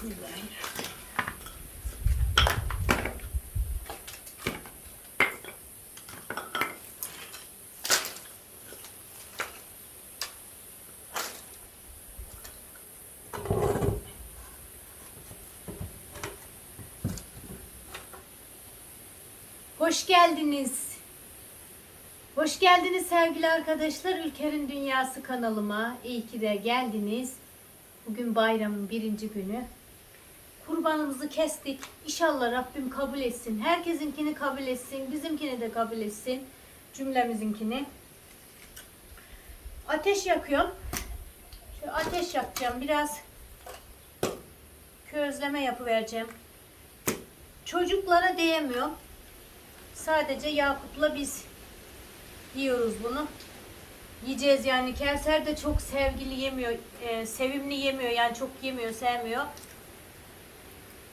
Hoş geldiniz. Hoş geldiniz sevgili arkadaşlar. Ülker'in Dünyası kanalıma. İyi ki de geldiniz. Bugün bayramın birinci günü. Kurbanımızı kestik. İnşallah Rabbim kabul etsin. Herkesinkini kabul etsin. Bizimkini de kabul etsin. Cümlemizinkini. Ateş yakıyorum. Şöyle ateş yakacağım. Biraz közleme yapıvereceğim. Çocuklara değemiyor. Sadece Yakup'la biz yiyoruz bunu. Yiyeceğiz yani. Kevser de çok sevgili yemiyor, e, sevimli yemiyor yani çok yemiyor, sevmiyor.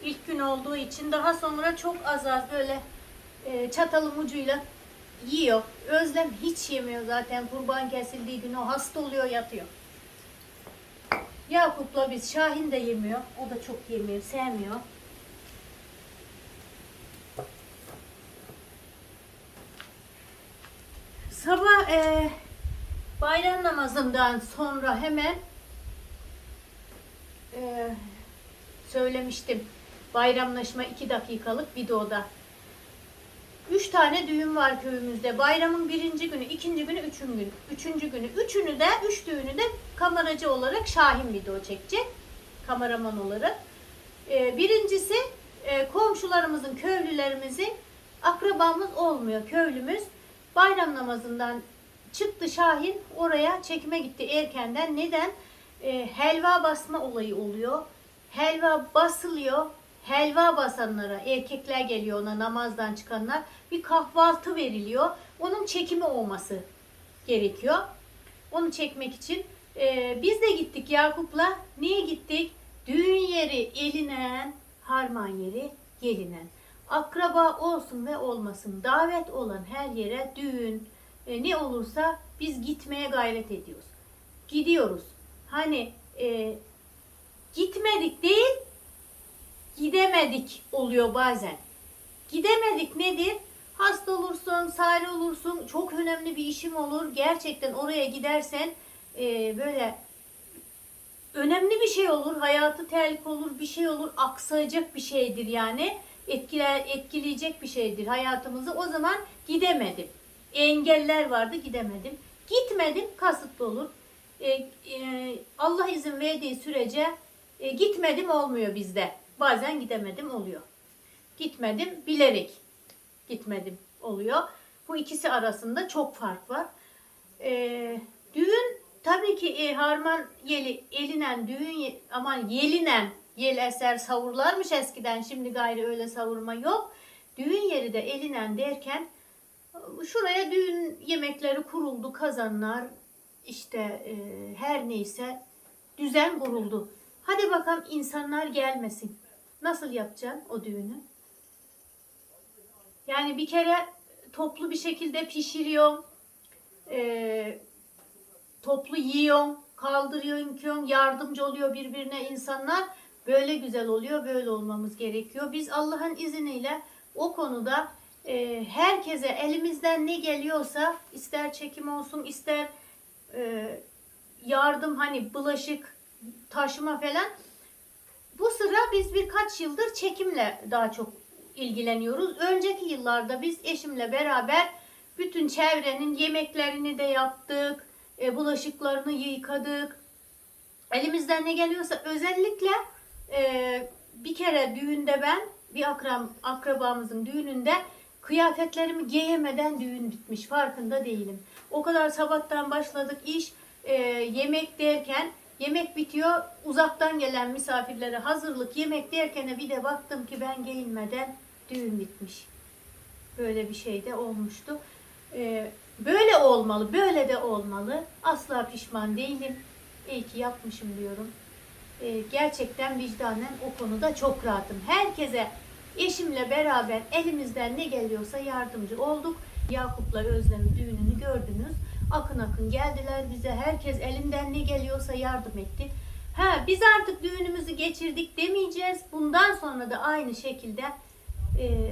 İlk gün olduğu için daha sonra çok az az böyle e, çatalın ucuyla yiyor. Özlem hiç yemiyor zaten kurban kesildiği gün o hasta oluyor yatıyor. Yakup'la biz Şahin de yemiyor. O da çok yemiyor, sevmiyor. Sabah e, bayram namazından sonra hemen e, söylemiştim. Bayramlaşma 2 dakikalık videoda. Üç tane düğün var köyümüzde. Bayramın birinci günü, ikinci günü, üçüncü günü. Üçüncü günü. Üçünü de, üç düğünü de kameracı olarak Şahin video çekecek. Kameraman olarak. E, birincisi e, komşularımızın, köylülerimizin akrabamız olmuyor. Köylümüz bayram namazından çıktı Şahin oraya çekime gitti erkenden. Neden? E, helva basma olayı oluyor. Helva basılıyor. Helva basanlara, erkekler geliyor ona namazdan çıkanlar. Bir kahvaltı veriliyor. Onun çekimi olması gerekiyor. Onu çekmek için. e, biz de gittik Yakup'la. Niye gittik? Düğün yeri elinen, harman yeri gelinen akraba olsun ve olmasın davet olan her yere düğün e, ne olursa biz gitmeye gayret ediyoruz. Gidiyoruz. Hani e, gitmedik değil gidemedik oluyor bazen. Gidemedik nedir? Hasta olursun, sahil olursun, çok önemli bir işim olur. Gerçekten oraya gidersen e, böyle önemli bir şey olur, hayatı tehlik olur, bir şey olur, aksayacak bir şeydir yani etkiler, etkileyecek bir şeydir hayatımızı. O zaman gidemedim. Engeller vardı gidemedim. Gitmedim kasıtlı olur. E, e, Allah izin verdiği sürece e, gitmedim olmuyor bizde. Bazen gidemedim oluyor. Gitmedim bilerek gitmedim oluyor. Bu ikisi arasında çok fark var. E, düğün tabii ki e, harman yeli elinen düğün aman yelinen yel eser savurlarmış eskiden. Şimdi gayri öyle savurma yok. Düğün yeri de elinen derken şuraya düğün yemekleri kuruldu, kazanlar işte e, her neyse düzen kuruldu. Hadi bakalım insanlar gelmesin. Nasıl yapacaksın o düğünü? Yani bir kere toplu bir şekilde pişiriyorsun, e, toplu yiyorsun, kaldırıyorsun, yıkıyorsun, yardımcı oluyor birbirine insanlar. Böyle güzel oluyor, böyle olmamız gerekiyor. Biz Allah'ın izniyle o konuda e, herkese elimizden ne geliyorsa ister çekim olsun, ister e, yardım hani bulaşık taşıma falan bu sıra biz birkaç yıldır çekimle daha çok ilgileniyoruz. Önceki yıllarda biz eşimle beraber bütün çevrenin yemeklerini de yaptık, e, bulaşıklarını yıkadık. Elimizden ne geliyorsa özellikle e, bir kere düğünde ben bir akram, akrabamızın düğününde kıyafetlerimi giyemeden düğün bitmiş farkında değilim. O kadar sabahtan başladık iş e, yemek derken yemek bitiyor uzaktan gelen misafirlere hazırlık yemek derken bir de baktım ki ben giyinmeden düğün bitmiş. Böyle bir şey de olmuştu. E, böyle olmalı, böyle de olmalı. Asla pişman değilim. İyi ki yapmışım diyorum. E, gerçekten vicdanen o konuda çok rahatım. Herkese eşimle beraber elimizden ne geliyorsa yardımcı olduk. Yakup'la Özlem'in düğününü gördünüz. Akın akın geldiler bize. Herkes elinden ne geliyorsa yardım etti. Ha biz artık düğünümüzü geçirdik demeyeceğiz. Bundan sonra da aynı şekilde e,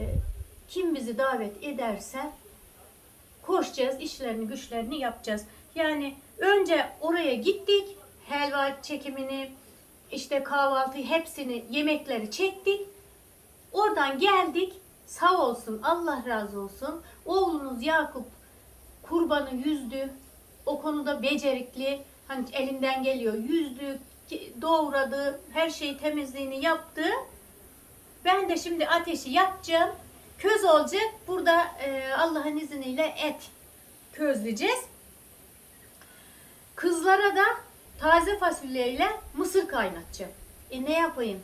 kim bizi davet ederse koşacağız, işlerini, güçlerini yapacağız. Yani önce oraya gittik, helva çekimini, işte kahvaltı hepsini, yemekleri çektik. Oradan geldik, Sağ olsun, Allah razı olsun. Oğlunuz Yakup kurbanı yüzdü. O konuda becerikli. Hani elinden geliyor. Yüzdü, doğradı, her şeyi temizliğini yaptı. Ben de şimdi ateşi yapacağım. Köz olacak. Burada e, Allah'ın izniyle et közleyeceğiz. Kızlara da taze fasulyeyle mısır kaynatacağım. E ne yapayım?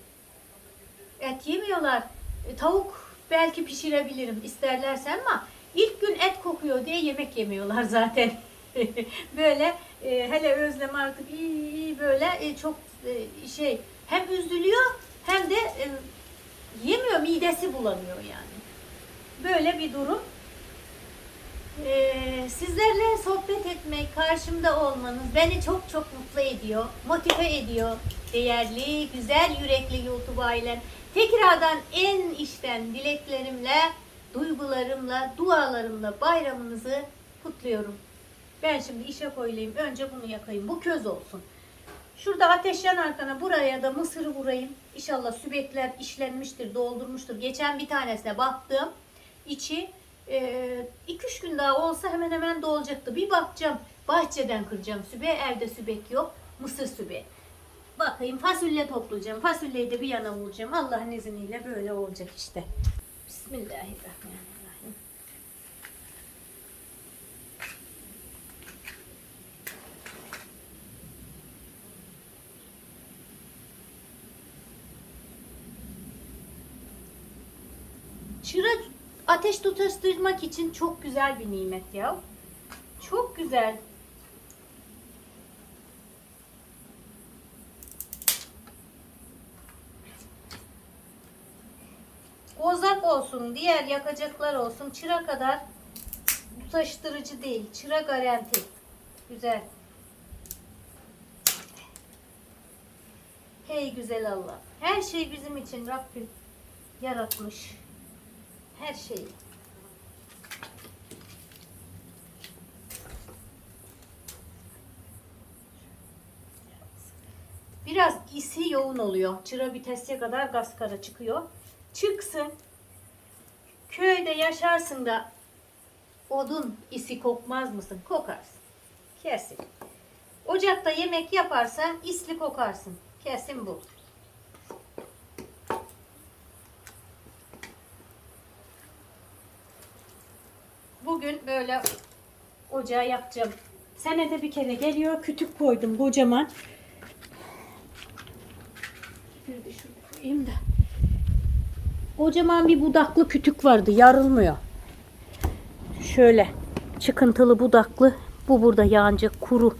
Et yemiyorlar. E, tavuk belki pişirebilirim isterlerse ama ilk gün et kokuyor diye yemek yemiyorlar zaten. böyle e, hele özlem artık iyi, iyi böyle e, çok e, şey hem üzülüyor hem de e, yemiyor midesi bulanıyor yani. Böyle bir durum. Ee, sizlerle sohbet etmek, karşımda olmanız beni çok çok mutlu ediyor, motive ediyor. Değerli, güzel yürekli YouTube ailem. Tekrardan en içten dileklerimle, duygularımla, dualarımla bayramınızı kutluyorum. Ben şimdi işe koyulayım. Önce bunu yakayım. Bu köz olsun. Şurada ateş yanarken buraya da mısırı vurayım. İnşallah sübekler işlenmiştir, doldurmuştur. Geçen bir tanesine baktım. İçi 2-3 gün daha olsa hemen hemen dolacaktı. Bir bakacağım. Bahçeden kıracağım sübe. Evde sübek yok. Mısır sübe. Bakayım fasulye toplayacağım. Fasulyeyi de bir yana vuracağım. Allah'ın izniyle böyle olacak işte. Bismillahirrahmanirrahim. Çıra ateş tutuşturmak için çok güzel bir nimet ya. Çok güzel. Kozak olsun, diğer yakacaklar olsun. Çıra kadar tutuşturucu değil. Çıra garanti. Güzel. Hey güzel Allah. Her şey bizim için Rabbim yaratmış. Her şeyi. Biraz isi yoğun oluyor. Çıra vitese kadar gaz kara çıkıyor. Çıksın. Köyde yaşarsın da odun isi kokmaz mısın? Kokarsın. Kesin. Ocakta yemek yaparsan isli kokarsın. Kesin bu. Bugün böyle ocağı yapacağım. Senede bir kere geliyor. Kütük koydum kocaman. De şurada koyayım da. Kocaman bir budaklı kütük vardı. Yarılmıyor. Şöyle çıkıntılı budaklı. Bu burada yağınca kuru.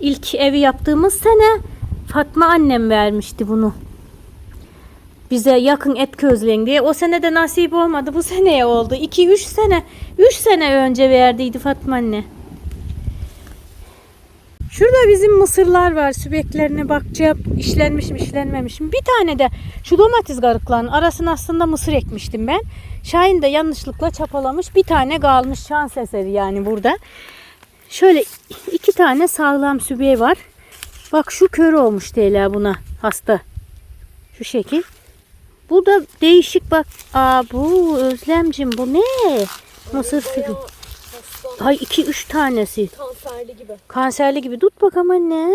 İlk evi yaptığımız sene Fatma annem vermişti bunu. Bize yakın et közleyin diye. O sene de nasip olmadı. Bu seneye oldu. 2-3 sene. 3 sene önce verdiydi Fatma anne. Şurada bizim mısırlar var. Sübeklerine bakacağım. İşlenmiş mi işlenmemiş mi? Bir tane de şu domates garıklarının arasına aslında mısır ekmiştim ben. Şahin de yanlışlıkla çapalamış. Bir tane kalmış şans eseri yani burada. Şöyle iki tane sağlam sübeği var. Bak şu kör olmuş Teyla buna hasta. Şu şekil. Bu da değişik bak. Aa bu Özlemcim bu ne? Mısır sübü. Ay iki üç tanesi. Kanserli gibi. Kanserli gibi. Tut bakalım annem.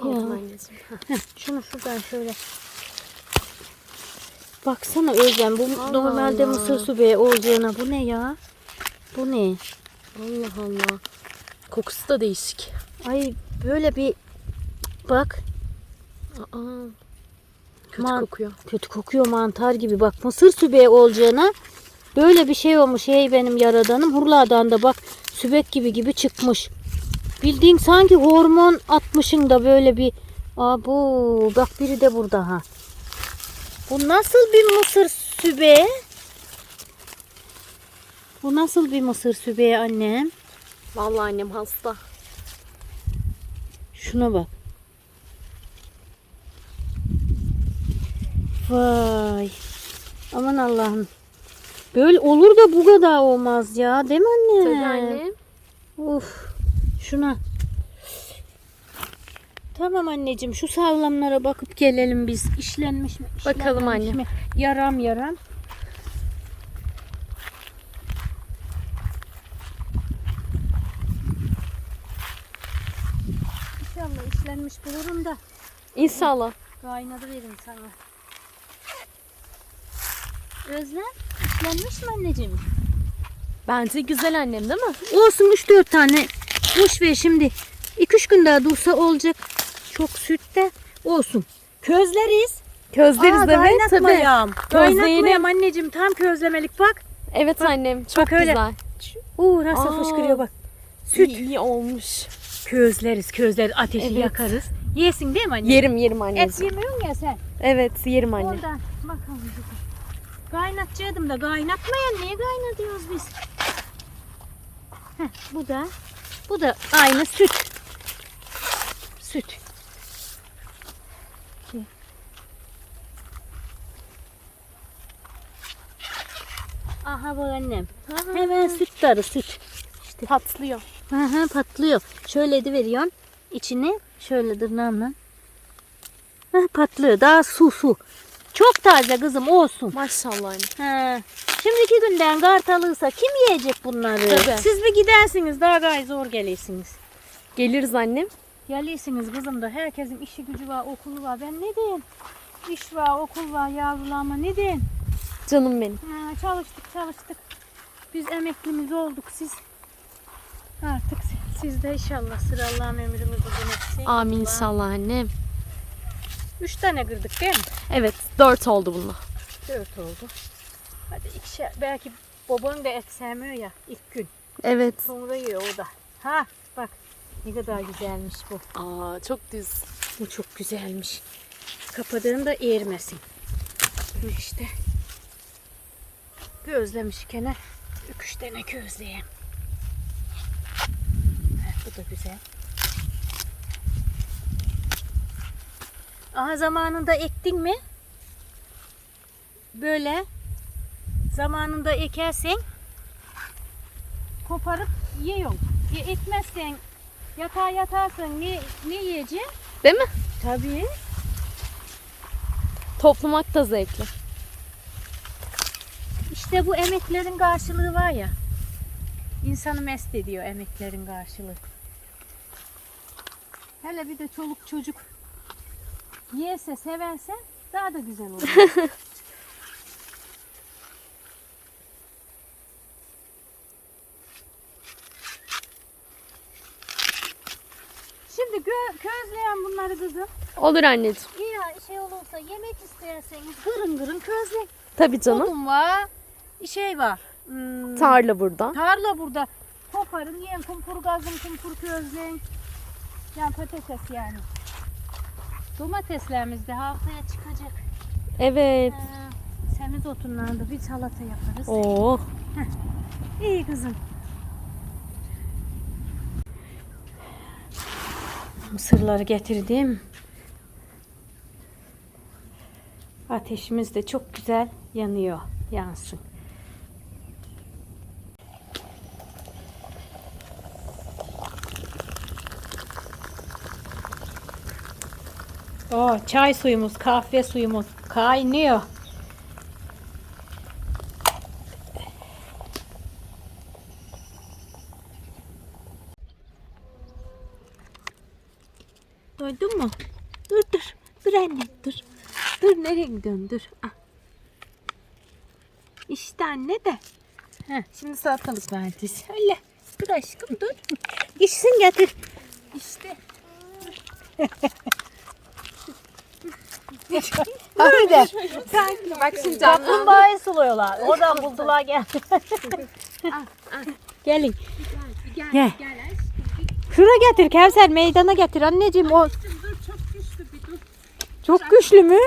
Aldım anneciğim. Heh, şunu şuradan şöyle. Baksana Özlem bu Allah normalde Allah. mısır sübeği olacağına bu ne ya? Bu ne? Allah Allah. Kokusu da değişik. Ay böyle bir bak Aa. Kötü Man- kokuyor. kötü kokuyor mantar gibi bak mısır sübeği olacağına böyle bir şey olmuş hey benim yaradanım hurladan da bak sübek gibi gibi çıkmış. Bildiğin sanki hormon atmışın da böyle bir Aa bu bak biri de burada ha. Bu nasıl bir mısır sübeği? Bu nasıl bir mısır sübeği annem? Vallahi annem hasta. Şuna bak. Vay. Aman Allah'ım. Böyle olur da bu kadar olmaz ya. Değil mi anne? Tabii annem. Uf. Şuna. Tamam anneciğim şu sağlamlara bakıp gelelim biz. İşlenmiş mi? Bakalım işlenmemiş anne. mi? Yaram yaram. İnşallah işlenmiş bulurum da İnşallah. kaynadı verin sana. Özlem işlenmiş mi anneciğim? Bence güzel annem değil mi? Olsun 3-4 tane. Boş ver şimdi. 2-3 gün daha dursa olacak. Çok süt de olsun. Közleriz. Közleriz Aa, evet tabii. Kaynatmayalım anneciğim. Tam közlemelik bak. Evet annem çok bak öyle. güzel. Uuu nasıl Aa. fışkırıyor bak. Süt. İyi, iyi olmuş. Közleriz közleriz. Ateşi Evet. yakarız. Yesin değil mi anne? Yerim yerim Et anneciğim. yemiyorsun ya sen. Evet yerim anne. Oradan bakalım. Kaynatacaktım da kaynatmayan niye kaynatıyoruz biz? Heh, bu da bu da aynı süt. Süt. Aha bu annem. Hemen süt darı süt. İşte Patlıyor. Hı, patlıyor. Şöyle de veriyorsun. içini şöyle tırnağımla. Heh, patlıyor. Daha su su. Çok taze kızım olsun. Maşallah. Ha. Şimdiki günden kart alırsa kim yiyecek bunları? Tabii. Siz bir gidersiniz daha gayet zor gelirsiniz. Geliriz annem. Gelirsiniz kızım da herkesin işi gücü var okulu var. Ben ne diyeyim? İş var okul var yavrularıma ne diyeyim? Canım benim. Ha, çalıştık çalıştık. Biz emeklimiz olduk siz. Artık siz de inşallah sıra Allah'ın ömrümüzü uzun etsin. Amin Allah. inşallah annem. Üç tane kırdık değil mi? Evet dört oldu bununla. Dört oldu. Hadi ikişer. Belki baban da et sevmiyor ya ilk gün. Evet. Sonra yiyor o da. Ha bak ne kadar güzelmiş bu. Aa çok düz. Bu çok güzelmiş. Kapadığında eğirmesin. Bu işte. Gözlemişken üç tane gözleyeyim. Heh, Bu da güzel. Aha zamanında ektin mi? Böyle zamanında ekersen koparıp yiyorsun. E, ekmezsen yatağa yatarsan ne, ne yiyeceksin? Değil mi? Tabii. Toplamak da zevkli. İşte bu emeklerin karşılığı var ya. İnsanı mest ediyor emeklerin karşılığı. Hele bir de çoluk çocuk yerse, severse daha da güzel olur. Şimdi gö- közleyen bunları kızım. Olur anneciğim. İyi ya şey olursa yemek isterseniz gırın gırın közleyin. Tabii canım. Odun var, şey var. Hmm, Tarla burada. tarla burada. Koparın, yiyin, kumpur gazın, kumpur közleyin. Yani patates yani. Domateslerimiz de haftaya çıkacak. Evet. Ee, semiz otunlarında bir salata yaparız. Oo. İyi kızım. Mısırları getirdim. Ateşimiz de çok güzel yanıyor. Yansın. O çay suyumuz, kahve suyumuz kaynıyor. Duydun mu? Dur dur. Dur anne dur. Dur nereye gidiyorsun dur. Ah. İşte anne de. Heh, şimdi salatalık verdi. Öyle. Dur aşkım dur. Gitsin getir. İşte. Böyle. Bak şimdi Kaplumbağayı suluyorlar. Oradan buldular gel. Gelin. Gel. Şura getir Kevser meydana getir anneciğim o. Çok güçlü mü?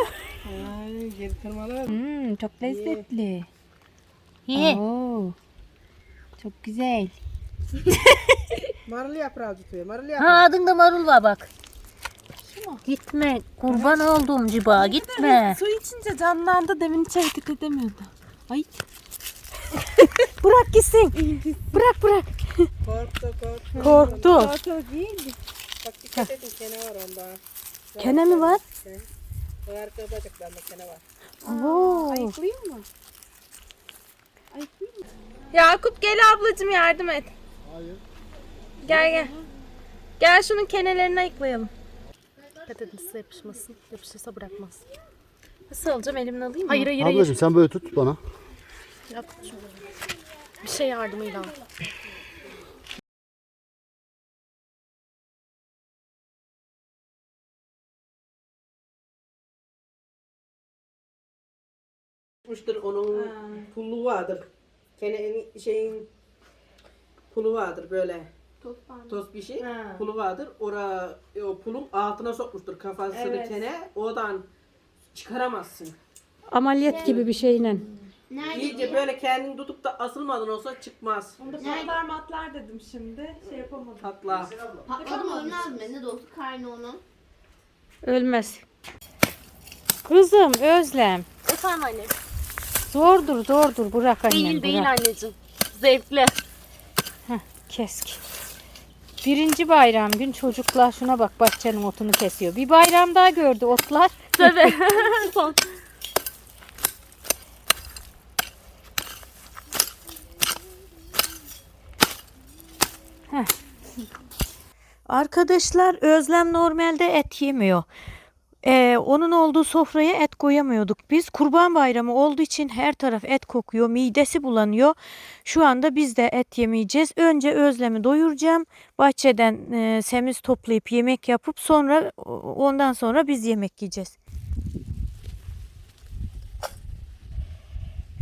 Hmm, çok lezzetli. Ye. Oo. Çok güzel. Marul yaprağı tutuyor. Marul yaprağı. Ha adında marul var bak. Gitme. Kurban olduğum ciba gitme. Su içince canlandı demin hiç hareket edemiyordu. Ay. Bırak gitsin. Bırak bırak. Korktu korktu. Korktu. Korktu değil mi? Bak Dedim kene var onda. Kene mi var? O arka bacaklarında kene var. Oo. Ayıklayayım mı? Yakup gel ablacığım yardım et. Hayır. Gel gel. Gel şunun kenelerini ayıklayalım. Dikkat edin size yapışmasın. Yapışırsa bırakmaz. Nasıl alacağım elimden alayım mı? Hayır hayır hayır. Ablacığım sen böyle tut bana. Yakup'cum. Bir şey yardımıyla al. Muştur onun pulu vardır. Kene şeyin pulu vardır böyle. Toz bir şey. Pulu vardır. Ora o pulun altına sokmuştur kafasını kene. Oradan çıkaramazsın. Ameliyat gibi bir şeyle. İyice böyle kendini tutup da asılmadın olsa çıkmaz. Patlar matlar dedim şimdi. Şey yapamadım. Patla. Patladı mı ölmez mi? Ne de olsa karnı onun. Ölmez. Kızım Özlem. Efendim anne. Zordur zordur bırak annem Değil değil bırak. anneciğim. Zevkli. Kesk. Birinci bayram gün çocuklar şuna bak bahçenin otunu kesiyor. Bir bayram daha gördü otlar. Tabii. Son. Arkadaşlar Özlem normalde et yemiyor. Ee, onun olduğu sofraya et koyamıyorduk biz. Kurban bayramı olduğu için her taraf et kokuyor, midesi bulanıyor. Şu anda biz de et yemeyeceğiz. Önce Özlem'i doyuracağım. Bahçeden e, semiz toplayıp yemek yapıp sonra ondan sonra biz yemek yiyeceğiz.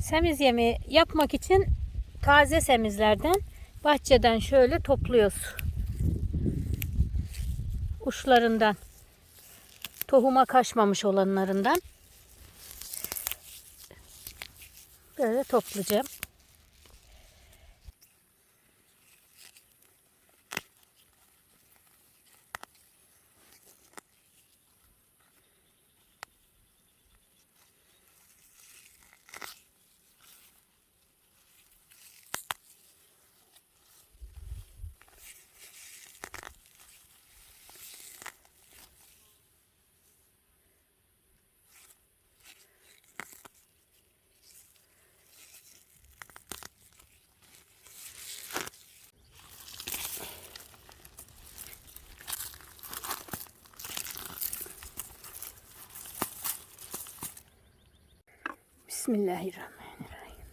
Semiz yemeği yapmak için taze semizlerden bahçeden şöyle topluyoruz uçlarından tohuma kaçmamış olanlarından böyle toplayacağım. Bismillahirrahmanirrahim.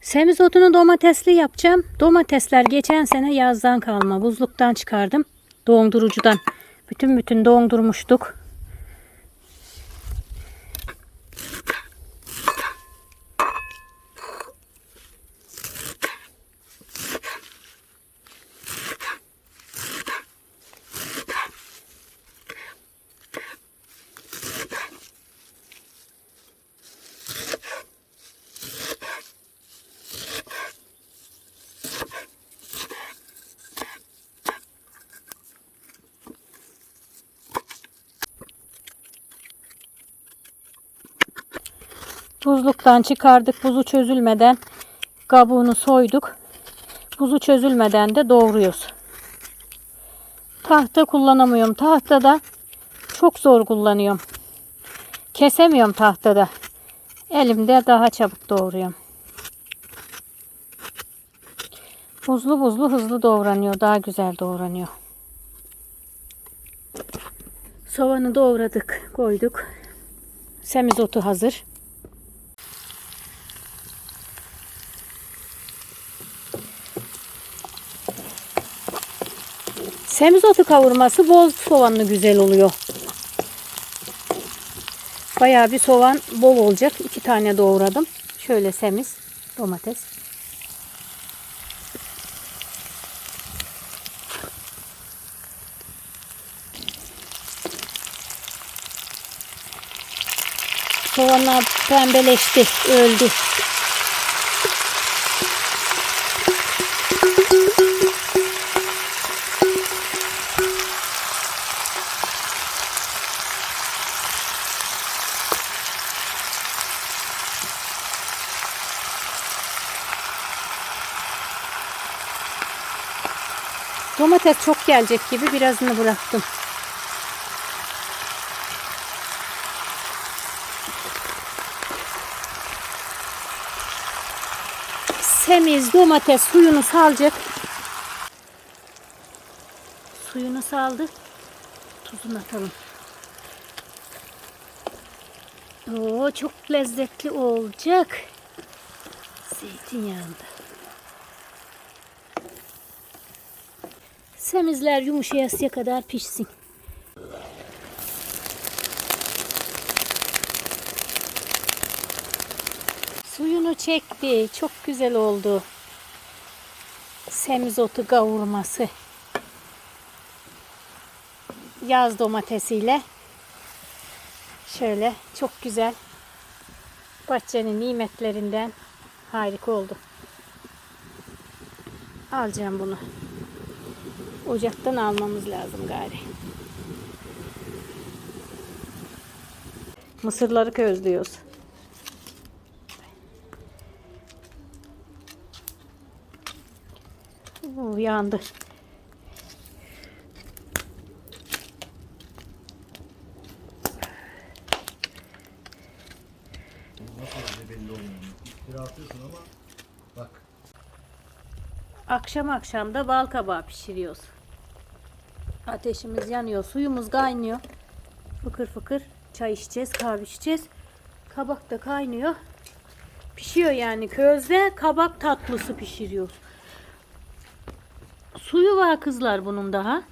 Semizotunu domatesli yapacağım. Domatesler geçen sene yazdan kalma. Buzluktan çıkardım. Dondurucudan. Bütün bütün dondurmuştuk. Buzluktan çıkardık. Buzu çözülmeden kabuğunu soyduk. Buzu çözülmeden de doğruyoruz. Tahta kullanamıyorum. Tahtada çok zor kullanıyorum. Kesemiyorum tahtada. Elimde daha çabuk doğruyorum. Buzlu buzlu hızlı doğranıyor. Daha güzel doğranıyor. Soğanı doğradık, koyduk. Semizotu hazır. Semizotu kavurması bol soğanlı güzel oluyor. Bayağı bir soğan bol olacak. İki tane doğradım. Şöyle semiz domates. Soğanlar pembeleşti, öldü. Domates çok gelecek gibi birazını bıraktım. Semiz domates suyunu salacak. Suyunu saldı. Tuzunu atalım. Oo çok lezzetli olacak. Zeytinyağında. Semizler yumuşayasıya kadar pişsin. Suyunu çekti. Çok güzel oldu. Semizotu kavurması. Yaz domatesiyle. Şöyle çok güzel. Bahçenin nimetlerinden harika oldu. Alacağım bunu. Ocaktan almamız lazım gari. Mısırları közlüyoruz. Oo. Akşam akşam da bal kabağı pişiriyoruz. Ateşimiz yanıyor, suyumuz kaynıyor. Fıkır fıkır çay içeceğiz, kahve içeceğiz. Kabak da kaynıyor. Pişiyor yani közde kabak tatlısı pişiriyoruz. Suyu var kızlar bunun daha.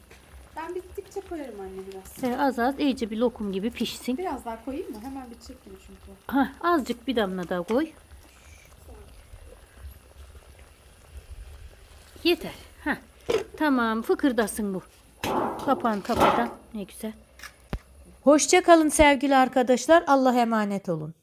Ben bittikçe koyarım anne biraz. Ee, az az iyice bir lokum gibi pişsin. Biraz daha koyayım mı? Hemen bitecek gibi çünkü. Hah, azıcık bir damla daha koy. Yeter. Hah. Tamam fıkırdasın bu. Kapağını kapatan. Ne güzel. Hoşça kalın sevgili arkadaşlar. Allah'a emanet olun.